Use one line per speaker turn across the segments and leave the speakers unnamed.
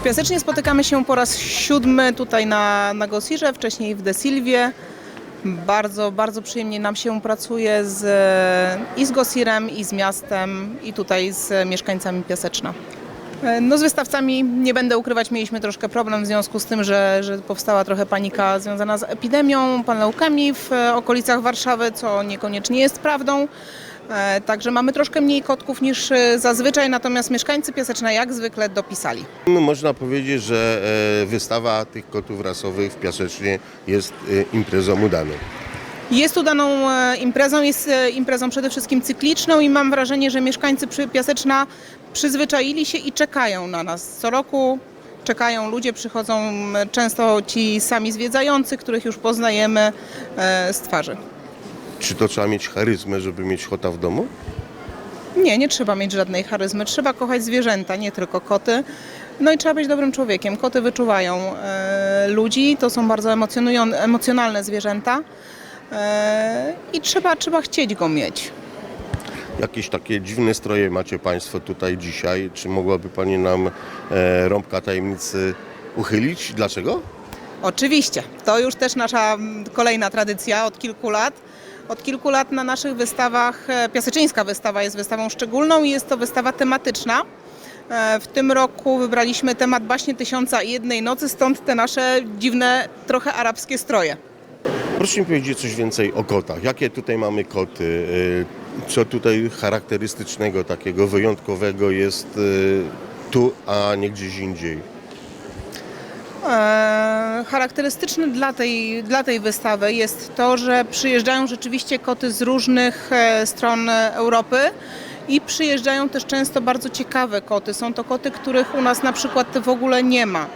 W Piasecznie spotykamy się po raz siódmy tutaj na, na Gosirze, wcześniej w De Silvie. Bardzo, bardzo przyjemnie nam się pracuje z, i z Gosirem, i z miastem, i tutaj z mieszkańcami Piaseczna. E, No z wystawcami nie będę ukrywać, mieliśmy troszkę problem w związku z tym, że, że powstała trochę panika związana z epidemią panleukemii w e, okolicach Warszawy, co niekoniecznie jest prawdą. E, Także mamy troszkę mniej kotków niż e, zazwyczaj, natomiast mieszkańcy Piaseczna jak zwykle dopisali.
No, Można powiedzieć, że e, wystawa tych kotów rasowych w Piasecznie jest imprezą udaną.
Jest udaną imprezą, jest imprezą przede wszystkim cykliczną i mam wrażenie, że mieszkańcy Piaseczna przyzwyczaili się i czekają na nas. Co roku czekają ludzie, przychodzą często ci sami zwiedzający, których już poznajemy z twarzy.
Czy to trzeba mieć charyzmę, żeby mieć kota w domu?
Nie, nie trzeba mieć żadnej charyzmy. Trzeba kochać zwierzęta, nie tylko koty. No i trzeba być dobrym człowiekiem. Koty wyczuwają e, ludzi, to są bardzo emocjonują- emocjonalne zwierzęta e, i trzeba, trzeba chcieć go mieć.
Jakieś takie dziwne stroje macie Państwo tutaj dzisiaj. Czy mogłaby Pani nam e, rąbka tajemnicy uchylić? Dlaczego?
Oczywiście. To już też nasza mm, kolejna tradycja od kilku lat. Od kilku lat na naszych wystawach, e, Piaseczyńska wystawa jest wystawą szczególną i jest to wystawa tematyczna. E, W tym roku wybraliśmy temat Baśnie Tysiąca i Jednej Nocy, stąd te nasze dziwne, trochę arabskie stroje.
Proszę mi powiedzieć coś więcej o kotach. Jakie tutaj mamy koty? E, Co tutaj charakterystycznego, takiego wyjątkowego jest tu, a nie gdzieś indziej?
E, Charakterystyczne dla tej, dla tej wystawy jest to, że przyjeżdżają rzeczywiście koty z różnych e, stron Europy i przyjeżdżają też często bardzo ciekawe koty. Są to koty, których u nas na przykład w ogóle nie ma.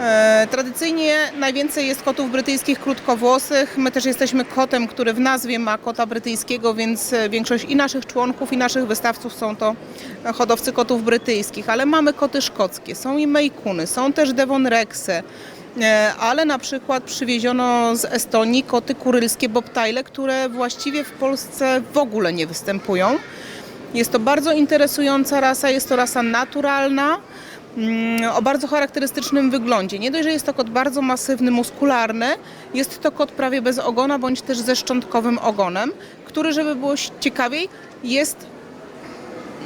E, Tradycyjnie najwięcej jest kotów brytyjskich krótkowłosych. My też jesteśmy kotem, który w nazwie ma kota brytyjskiego, więc e, większość i naszych członków, i naszych wystawców są to hodowcy kotów brytyjskich, ale mamy koty szkockie, są i mejkuny, są też Devon Rexy. E, Ale na przykład przywieziono z Estonii koty kurylskie bobtaile, które właściwie w Polsce w ogóle nie występują. Jest to bardzo interesująca rasa, jest to rasa naturalna, mm, o bardzo charakterystycznym wyglądzie. Nie dość, że jest to kot bardzo masywny, muskularny, jest to kot prawie bez ogona, bądź też ze szczątkowym ogonem, który, żeby było ciekawiej, jest,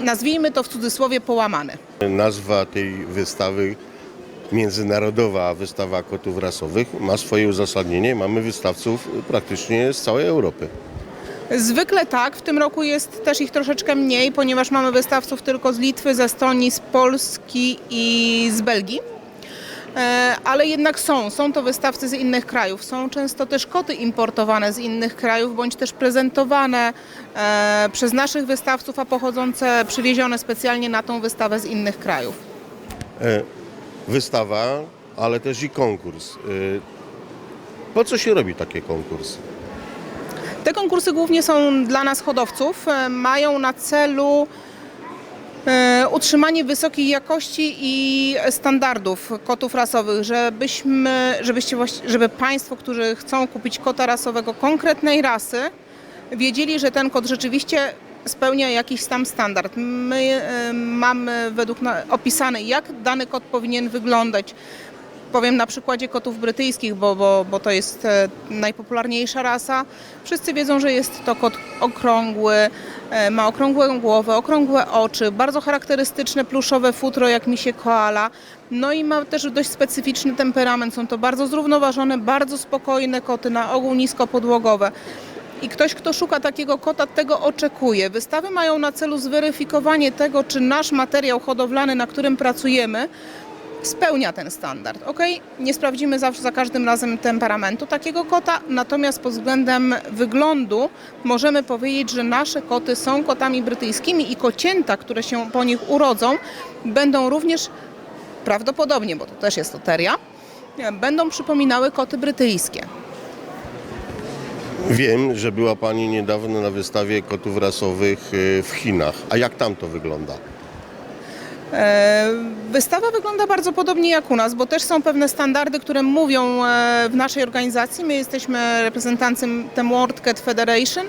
nazwijmy to w cudzysłowie, połamany.
Nazwa tej wystawy, międzynarodowa wystawa kotów rasowych, ma swoje uzasadnienie. Mamy wystawców praktycznie z całej Europy.
Zwykle tak, w tym roku jest też ich troszeczkę mniej, ponieważ mamy wystawców tylko z Litwy, z Estonii, z Polski i z Belgii. E, Ale jednak są, są to wystawcy z innych krajów. Są często też koty importowane z innych krajów, bądź też prezentowane e, przez naszych wystawców, a pochodzące, przywiezione specjalnie na tą wystawę z innych krajów.
E, Wystawa, ale też i konkurs. E, Po co się robi takie konkursy?
Te konkursy głównie są dla nas hodowców. e, Mają na celu e, utrzymanie wysokiej jakości i standardów kotów rasowych, żebyśmy, żebyście, żeby Państwo, którzy chcą kupić kota rasowego konkretnej rasy, wiedzieli, że ten kot rzeczywiście spełnia jakiś tam standard. My e, mamy według opisane, jak dany kot powinien wyglądać. Powiem na przykładzie kotów brytyjskich, bo, bo, bo to jest e, najpopularniejsza rasa. Wszyscy wiedzą, że jest to kot okrągły, e, ma okrągłą głowę, okrągłe oczy, bardzo charakterystyczne pluszowe futro jak misie koala. No i ma też dość specyficzny temperament. Są to bardzo zrównoważone, bardzo spokojne koty, na ogół niskopodłogowe. I ktoś, kto szuka takiego kota, tego oczekuje. Wystawy mają na celu zweryfikowanie tego, czy nasz materiał hodowlany, na którym pracujemy, spełnia ten standard. Ok, nie sprawdzimy zawsze za każdym razem temperamentu takiego kota, natomiast pod względem wyglądu możemy powiedzieć, że nasze koty są kotami brytyjskimi i kocięta, które się po nich urodzą, będą również prawdopodobnie, bo to też jest loteria, będą przypominały koty brytyjskie.
Wiem, że była Pani niedawno na wystawie kotów rasowych e, w Chinach. A jak tam to wygląda?
E, Wystawa wygląda bardzo podobnie jak u nas, bo też są pewne standardy, które mówią e, w naszej organizacji. My jesteśmy reprezentantem World Cat Federation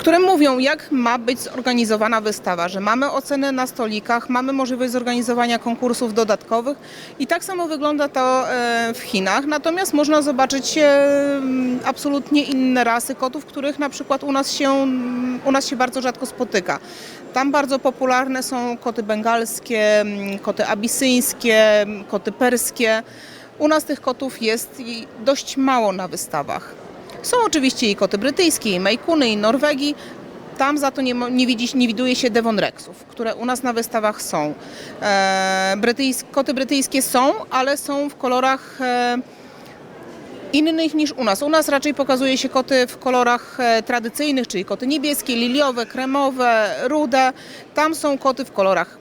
które mówią, jak ma być zorganizowana wystawa, że mamy ocenę na stolikach, mamy możliwość zorganizowania konkursów dodatkowych i tak samo wygląda to e, w Chinach. Natomiast można zobaczyć e, absolutnie inne rasy kotów, których na przykład u nas się, u nas się bardzo rzadko spotyka. Tam bardzo popularne są koty bengalskie, koty abisyńskie, koty perskie. U nas tych kotów jest dość mało na wystawach. Są oczywiście i koty brytyjskie, i Mejkuny, i Norwegii. Tam za to nie, nie, widzi, nie widuje się Devon Rexów, które u nas na wystawach są. E, koty brytyjskie są, ale są w kolorach e, innych niż u nas. U nas raczej pokazuje się koty w kolorach e, tradycyjnych, czyli koty niebieskie, liliowe, kremowe, rude. Tam są koty w kolorach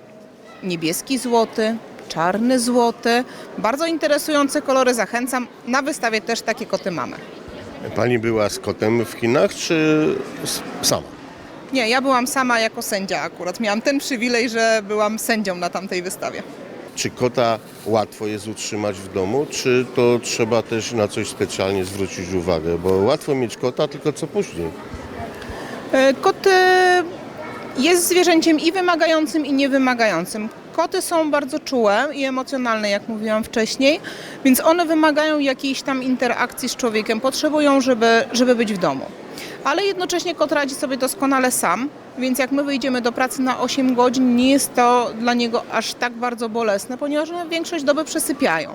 niebieski złoty, czarny złoty. Bardzo interesujące kolory, zachęcam. Na wystawie też takie koty mamy.
Pani była z kotem w Chinach, czy sama?
Nie, ja byłam sama jako sędzia akurat. Miałam ten przywilej, że byłam sędzią na tamtej wystawie.
Czy kota łatwo jest utrzymać w domu, czy to trzeba też na coś specjalnie zwrócić uwagę? Bo łatwo mieć kota, tylko co później?
E, Kot e, jest zwierzęciem i wymagającym, i niewymagającym. Koty są bardzo czułe i emocjonalne, jak mówiłam wcześniej, więc one wymagają jakiejś tam interakcji z człowiekiem, potrzebują, żeby, żeby być w domu. Ale jednocześnie kot radzi sobie doskonale sam, więc jak my wyjdziemy do pracy na 8 godzin, nie jest to dla niego aż tak bardzo bolesne, ponieważ one większość doby przesypiają.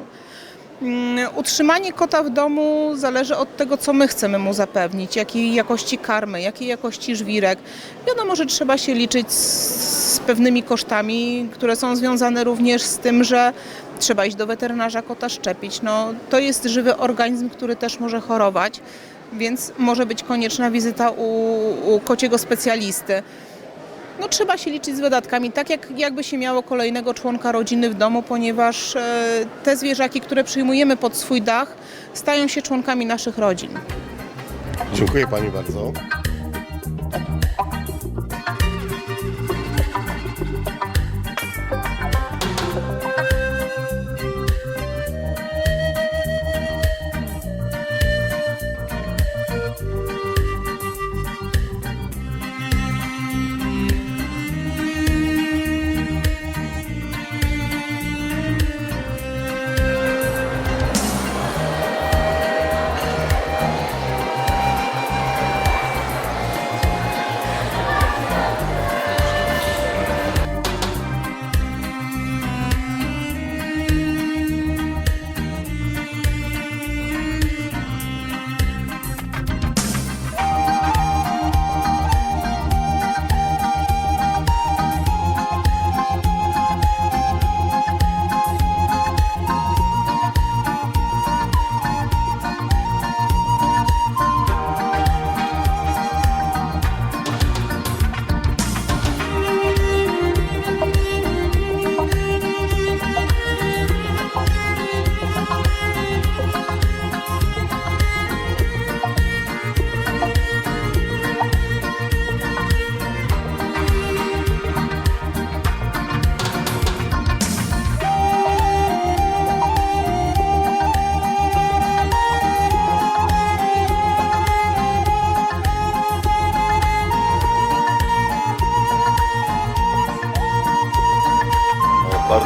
Mm, Utrzymanie kota w domu zależy od tego, co my chcemy mu zapewnić, jakiej jakości karmy, jakiej jakości żwirek. Wiadomo, że trzeba się liczyć z, pewnymi kosztami, które są związane również z tym, że trzeba iść do weterynarza kota szczepić. No, to jest żywy organizm, który też może chorować, więc może być konieczna wizyta u, u kociego specjalisty. No, trzeba się liczyć z wydatkami, tak jak jakby się miało kolejnego członka rodziny w domu, ponieważ e, te zwierzaki, które przyjmujemy pod swój dach, stają się członkami naszych rodzin.
Dziękuję Pani bardzo.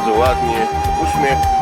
Bardzo ładnie, uśmiech